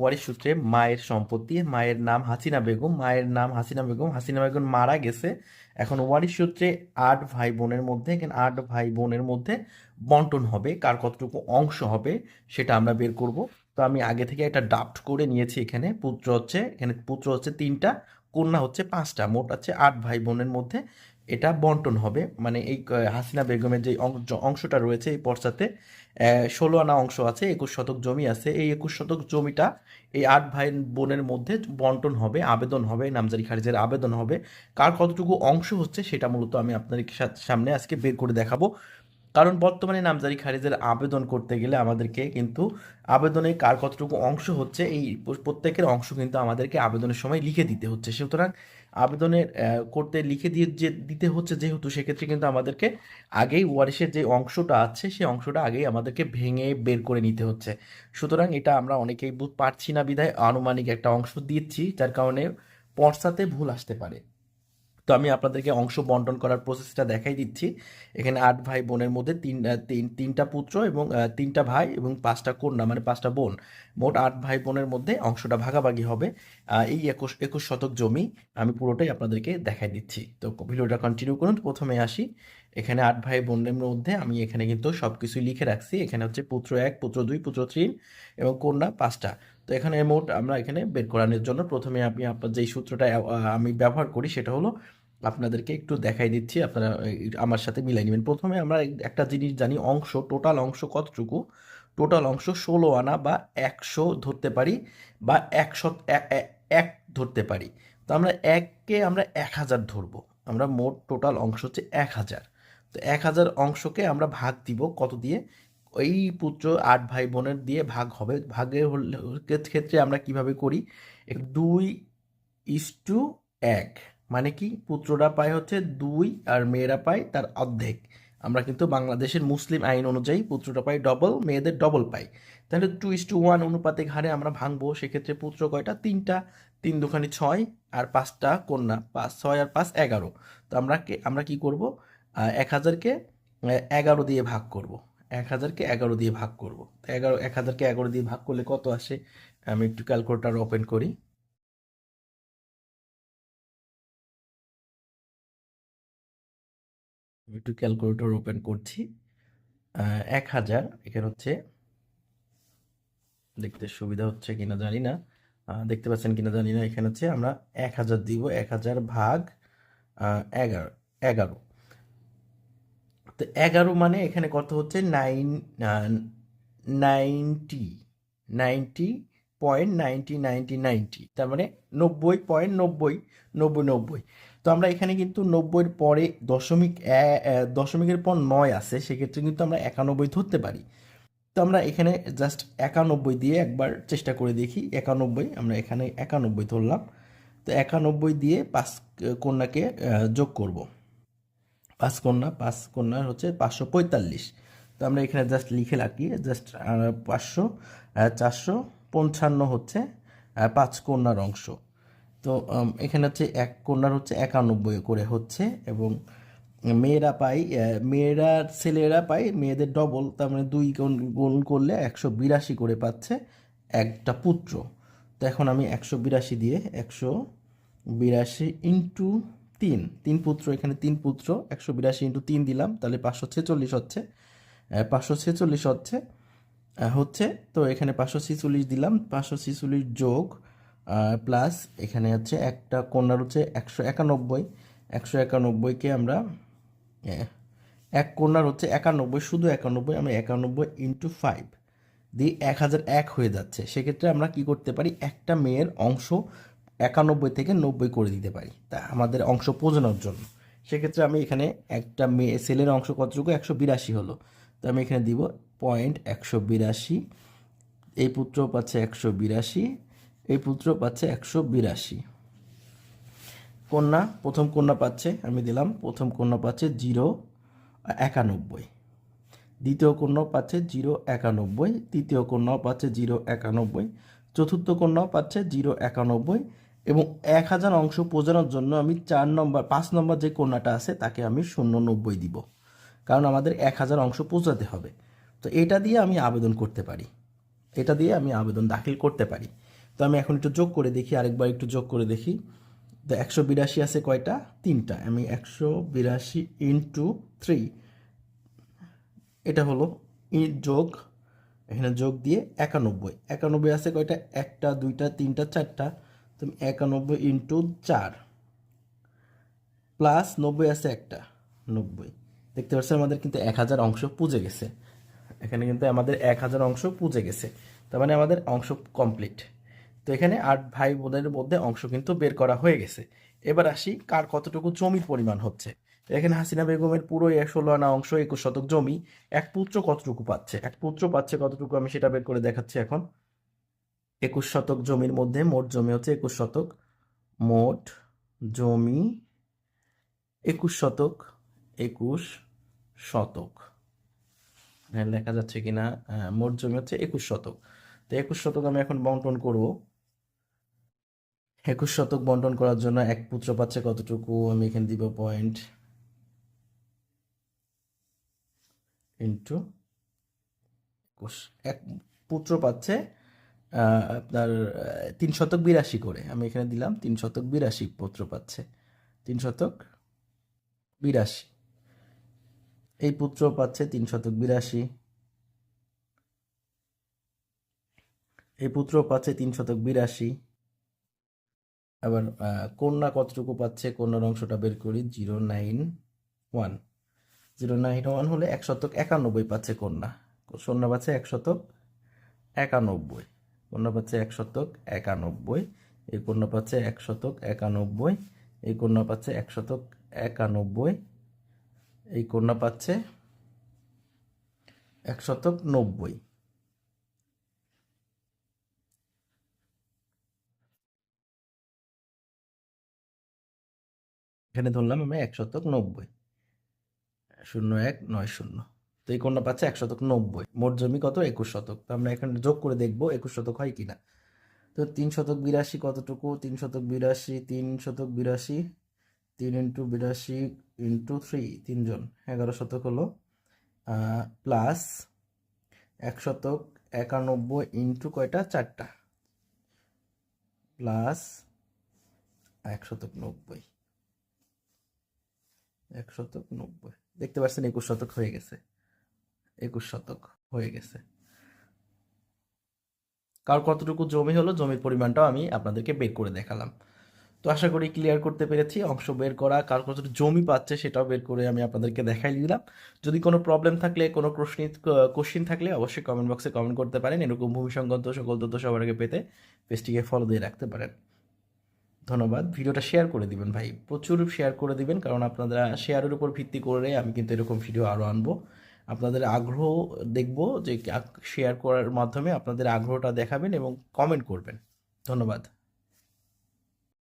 ওয়ারিশ সূত্রে মায়ের সম্পত্তি, মায়ের নাম হাসিনা বেগম, মায়ের নাম হাসিনা বেগম হাসিনা বেগম মারা গেছে। এখন ওয়ারিশ সূত্রে আট ভাই বোনের মধ্যে, এখানে আট ভাই বোনের মধ্যে বন্টন হবে, কার কতটুকু অংশ হবে সেটা আমরা বের করব। তো আমি আগে থেকে একটা ডাফট করে নিয়েছি এখানে, পুত্র হচ্ছে, এখানে পুত্র হচ্ছে তিনটা, কন্যা হচ্ছে পাঁচটা, মোট আছে আট ভাই বোনের মধ্যে। এটা বন্টন হবে। মানে এই হাসিনা বেগমের যে অংশ- অংশটা রয়েছে এই পর্চাতে ষোলো আনা অংশ আছে, একুশ শতক জমি আছে। এই একুশ শতক জমিটা এই আট ভাই বোনের মধ্যে বন্টন হবে, আবেদন হবে, নামজারি খারিজের আবেদন হবে। কার কতটুকু অংশ হচ্ছে সেটা মূলত আমি আপনাদের সামনে আজকে বের করে দেখাবো। কারণ বর্তমানে নামজারি খারিজের আবেদন করতে গেলে আমাদেরকে কিন্তু আবেদনে কার কতটুকু অংশ হচ্ছে, এই প্রত্যেকের অংশ কিন্তু আমাদেরকে আবেদনের সময় লিখে দিতে হচ্ছে। সুতরাং আবেদনের করতে লিখে দিয়ে যে, দিতে হচ্ছে যেহেতু, সেক্ষেত্রে কিন্তু আমাদেরকে আগেই ওয়ারিশের যে অংশটা আছে সেই অংশটা আগেই আমাদেরকে ভেঙে বের করে নিতে হচ্ছে। সুতরাং এটা আমরা অনেকেই পারছি না বিধায় আনুমানিক একটা অংশ দিচ্ছি, যার কারণে পর্সাতে ভুল আসতে পারে। তো আমি আপনাদেরকে অংশ বন্টন করার প্রসেসটা দেখাই দিচ্ছি। এখানে আট ভাই বোনের মধ্যে তিন তিন, তিনটা পুত্র এবং তিনটা ভাই এবং পাঁচটা কন্যা মানে পাঁচটা বোন। মোট আট ভাই বোনের মধ্যে অংশটা ভাগাভাগি হবে এই একুশ একুশ শতক জমি আমি পুরোটাই আপনাদেরকে দেখাই দিচ্ছি। তো ভিডিওটা কন্টিনিউ করুন, প্রথমে আসি। এখানে আট ভাই বোনের মধ্যে আমি এখানে কিন্তু সব কিছুই লিখে রাখছি। এখানে হচ্ছে পুত্র এক, পুত্র দুই, পুত্র তিন এবং কন্যা পাঁচটা। তো এখানে মোট আমরা এখানে বের করানোর জন্য প্রথমে আমি আপনার যেই সূত্রটা আমি ব্যবহার করি সেটা হলো আপনাদেরকে একটু দেখাই দিচ্ছি, আপনারা আমার সাথে মিলাই নেবেন। প্রথমে আমরা একটা জিনিস জানি, অংশ, টোটাল অংশ কতটুকু? টোটাল অংশ ষোলো আনা বা একশো ধরতে পারি বা একশো এক ধরতে পারি। তো আমরা এককে আমরা এক হাজার ধরবো। আমরা মোট টোটাল অংশ হচ্ছে এক হাজার। তো এক হাজার অংশকে আমরা ভাগ দিব কত দিয়ে? এই পুত্র আট ভাই বোনের দিয়ে ভাগ হবে। ভাগের হলে- ক্ষেত্রে আমরা কীভাবে করি? দুই ইস টু এক। মানে কি? পুত্ররা পায় হচ্ছে দুই আর মেয়েরা পায় তার অর্ধেক। আমরা কিন্তু বাংলাদেশের মুসলিম আইন অনুযায়ী পুত্রটা পাই ডবল মেয়েদের ডবল পাই তাহলে টু ইস টু ওয়ান অনুপাতিক হারে আমরা ভাঙবো, সেক্ষেত্রে পুত্র কয়টা? তিনটা। তিন দুখানি ছয় আর পাঁচটা কন্যা। পাঁচ, ছয় আর পাঁচ এগারো। তো আমরা আমরা কি করব? এক হাজারকে এগারো দিয়ে ভাগ করব। এক হাজারকে এগারো দিয়ে ভাগ করব। তো এগারো, এক হাজারকে এগারো দিয়ে ভাগ করলে কত আসে? আমি একটু ক্যালকুলেটার ওপেন করি। একটু ক্যালকুলেটর ওপেন করছি। এক হাজার, এখানে হচ্ছে দেখতে সুবিধা হচ্ছে কিনা জানি না। দেখতে পাচ্ছেন কিনা জানি না। এখানে হচ্ছে আমরা এক হাজার দিব, এক হাজার ভাগ এগারো এগারো। তো এগারো মানে এখানে কত হচ্ছে? Nine ninety ninety point ninety ninety ninety. তার মানে নব্বই পয়েন্ট নব্বই নব্বই নব্বই। তো আমরা এখানে কিন্তু নব্বইয়ের পরে দশমিক দশমিকের পর নয় আছে, সেক্ষেত্রে কিন্তু আমরা একানব্বই ধরতে পারি। তো আমরা এখানে জাস্ট একানব্বই দিয়ে একবার চেষ্টা করে দেখি, একানব্বই, আমরা এখানে একানব্বই ধরলাম। তো একানব্বই দিয়ে পাঁচ কন্যাকে যোগ করব। পাঁচ কন্যা পাঁচ কন্যার হচ্ছে পাঁচশো পঁয়তাল্লিশ। তো আমরা এখানে জাস্ট লিখে রাখি জাস্ট পাঁচশো চারশো পঞ্চান্ন হচ্ছে পাঁচ কন্যার অংশ। তো এখানে হচ্ছে এক কন্যার হচ্ছে একানব্বই করে হচ্ছে এবং মেয়েরা পাই মেয়েরা, ছেলেরা পায়, মেয়েদের ডবল তার মানে দুই গুণ করলে একশো বিরাশি করে পাচ্ছে একটা পুত্র। তো এখন আমি একশো বিরাশি দিয়ে, একশো বিরাশি ইন্টু তিন তিন পুত্র, এখানে তিন পুত্র, একশো বিরাশি ইন্টু তিন দিলাম, তাহলে পাঁচশো ছেচল্লিশ হচ্ছে। পাঁচশো ছেচল্লিশ হচ্ছে। হচ্ছে, তো এখানে পাঁচশো ছিচল্লিশ দিলাম, পাঁচশো ছিচল্লিশ যোগ প্লাস এখানে হচ্ছে একটা কন্যার হচ্ছে একশো একানব্বই। একশো একানব্বইকে আমরা এক কন্যার হচ্ছে একানব্বই, শুধু একানব্বই, আমরা একানব্বই ইন্টু ফাইভ দিয়ে এক হাজার এক হয়ে যাচ্ছে। সেক্ষেত্রে আমরা কি করতে পারি? একটা মেয়ের অংশ একানব্বই থেকে নব্বই করে দিতে পারি। তা আমাদের অংশ বোঝানোর জন্য। সেক্ষেত্রে আমি এখানে একটা মেয়ে ছেলের অংশ কতটুকু একশো বিরাশি হলো। তো আমি এখানে দিব পয়েন্ট একশো বিরাশি। এই পুত্র পাচ্ছে একশো বিরাশি। এই পুত্র পাচ্ছে একশো বিরাশি। কন্যা, প্রথম কন্যা পাচ্ছে, আমি দিলাম, প্রথম কন্যা পাচ্ছে জিরো একানব্বই। দ্বিতীয় কন্যাও পাচ্ছে জিরো একানব্বই। তৃতীয় কন্যাও পাচ্ছে জিরো একানব্বই। চতুর্থ কন্যাও পাচ্ছে জিরো একানব্বই। এবং এক হাজার অংশ বোঝানোর জন্য আমি চার নম্বর, পাঁচ নম্বর যে কন্যাটা আছে তাকে আমি শূন্য নব্বই দিব। কারণ আমাদের এক হাজার অংশ পৌঁছাতে হবে। তো এটা দিয়ে আমি আবেদন করতে পারি। এটা দিয়ে আমি আবেদন দাখিল করতে পারি। তো আমি এখন একটু যোগ করে দেখি, আরেকবার একটু যোগ করে দেখি। তো একশো বিরাশি আছে কয়টা? তিনটা। আমি একশো বিরাশি ইন্টু থ্রি এটা হলো যোগ, এখানে যোগ দিয়ে একানব্বই। একানব্বই আছে কয়টা? একটা, দুইটা, তিনটা, চারটা। তুমি একানব্বই ইন্টু চার। প্লাস নব্বই আছে একটা, নব্বই। দেখতে পাচ্ছেন আমাদের কিন্তু এক হাজার অংশ পুজে গেছে। এখানে কিন্তু আমাদের এক হাজার অংশ পুজে গেছে। তার মানে আমাদের অংশ কমপ্লিট তো এখানে আট ভাই বোনের মধ্যে অংশ কিন্তু বের করা হয়ে গেছে। এবার আসি কার কতটুকু জমির পরিমাণ হচ্ছে। এখানে হাসিনা বেগমের পুরো ষোলো আনা অংশ, একুশ শতক জমি, এক পুত্র কতটুকু পাচ্ছে? এক পুত্র পাচ্ছে কতটুকু আমি সেটা বের করে দেখাচ্ছি এখন। একুশ শতক জমির মধ্যে মোট জমি হচ্ছে একুশ শতক মোট জমি একুশ শতক একুশ শতক। হ্যাঁ লেখা যাচ্ছে কিনা হ্যাঁ, মোট জমি হচ্ছে একুশ শতক। তো একুশ শতক আমি এখন বন্টন করব। একুশ শতক বন্টন করার জন্য এক পুত্র পাচ্ছে কতটুকু? আমি এখানে দিব পয়েন্ট ইন্টু একুশ এক পুত্র পাচ্ছে আপনার তিন শতক বিরাশি করে। আমি এখানে দিলাম, তিন শতক বিরাশি পুত্র পাচ্ছে। তিন শতক বিরাশি। এই পুত্র পাচ্ছে তিন শতক বিরাশি। এই পুত্র পাচ্ছে তিন শতক বিরাশি। আবার কন্যা কতটুকু পাচ্ছে? কন্যার অংশটা বের করি, zero nine one. Zero nine one হলে এক শতক একানব্বই পাচ্ছে কন্যা। কন্যা পাচ্ছে এক শতক একানব্বই। কন্যা পাচ্ছে এক শতক একানব্বই, এই কন্যা পাচ্ছে এক শতক একানব্বই, এই কন্যা পাচ্ছে এক শতক একানব্বই, এই কন্যা পাচ্ছে এক শতক নব্বই। এখানে ধরলাম আমি এক শতক নব্বই। শূন্য এক, নয় শূন্য। তো এই কন্যা পাচ্ছে এক শতক নব্বই, মোট জমি কত? একুশ শতক। তো আমরা এখানে যোগ করে দেখব একুশ শতক হয় কিনা। তো তিন শতক বিরাশি কতটুকু? তিন শতক বিরাশি, তিন শতক বিরাশি, তিন ইন্টু বিরাশি ইন্টু থ্রি, তিনজন। এগারো শতক হলো প্লাস এক শতক একানব্বই ইন্টু কয়টা? চারটা। প্লাস এক শতক নব্বই। এক শতক নব্বই। দেখতে পাচ্ছেন একুশ শতক হয়ে গেছে। একুশ শতক হয়ে গেছে। কার কতটুকু জমি হলো, জমির পরিমাণটাও আমি আপনাদেরকে বের করে দেখালাম। তো আশা করি ক্লিয়ার করতে পেরেছি, অংশ বের করা, কার কতটুকু জমি পাচ্ছে সেটাও বের করে আমি আপনাদেরকে দেখাই দিলাম। যদি কোনো প্রবলেম থাকলে, কোনো প্রশ্ন কোশ্চিন থাকলে অবশ্যই কমেন্ট বক্সে কমেন্ট করতে পারেন, এরকম ভূমি সংক্রান্ত সকল তথ্য সবার আগে পেতে পেজটিকে ফলো দিয়ে রাখতে পারেন। ধন্যবাদ। ভিডিওটা শেয়ার করে দিবেন ভাই। প্রচুর শেয়ার করে দিবেন, কারণ আপনারা শেয়ারের উপর ভিত্তি করে আমি কিন্তু এরকম ভিডিও আরও আনব। আপনাদের আগ্রহ দেখব যে শেয়ার করার মাধ্যমে আপনাদের আগ্রহটা দেখাবেন এবং কমেন্ট করবেন। ধন্যবাদ।